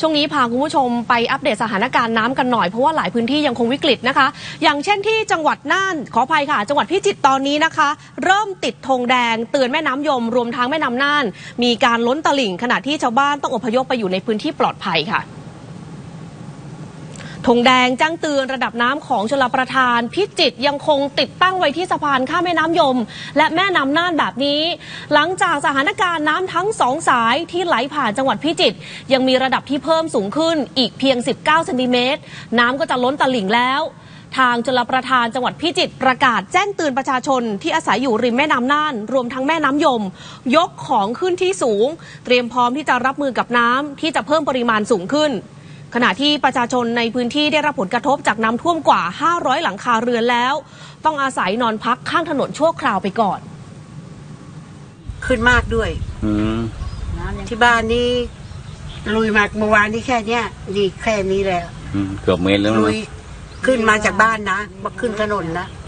ช่วงนี้พาคุณผู้ชมไปอัปเดตสถานการณ์น้ำกันหน่อยเพราะว่าหลายพื้นที่ยังคงวิกฤตนะคะ อย่างเช่นที่จังหวัดน่านขออภัยค่ะ จังหวัดพิจิตรตอนนี้นะคะ เริ่มติดธงแดงเตือนแม่น้ำยม รวมทั้งแม่น้ำน่าน มีการล้นตลิ่งขณะที่ชาวบ้านต้องอพยพไปอยู่ในพื้นที่ปลอดภัยค่ะ ธงแดงแจ้งเตือนระดับน้ำของชลประทาน พิจิตรยังคงติดตั้งไว้ที่สะพานข้ามแม่น้ำยม และแม่น้ำน่านแบบนี้ หลังจากสถานการณ์น้ำทั้งสองสายที่ไหลผ่านจังหวัดพิจิตรยังมีระดับที่เพิ่มสูงขึ้นอีกเพียง 19เซนติเมตรน้ำก็จะล้นตลิ่งแล้ว ทางชลประทานจังหวัดพิจิตรประกาศแจ้งเตือนประชาชนที่อาศัยอยู่ริมแม่น้ำน่าน รวมทั้งแม่น้ำยม ยกของขึ้นที่สูง เตรียมพร้อมที่จะรับมือกับน้ำที่จะเพิ่มปริมาณสูงขึ้น ขณะที่ประชาชนในพื้นที่ได้รับผลกระทบจากน้ำท่วมกว่า 500 หลังคาเรือนแล้ว ต้องอาศัยนอนพักข้างถนนชั่วคราวไปก่อน ขึ้นมากด้วยอืมที่บ้านนี้ลุยมาเมื่อวานนี้แค่เนี้ยนี่แค่นี้แหละอืมเกือบเมตรแล้วลุนะยขึ้นมาจากบ้านนะมาขึ้นถนนนะอ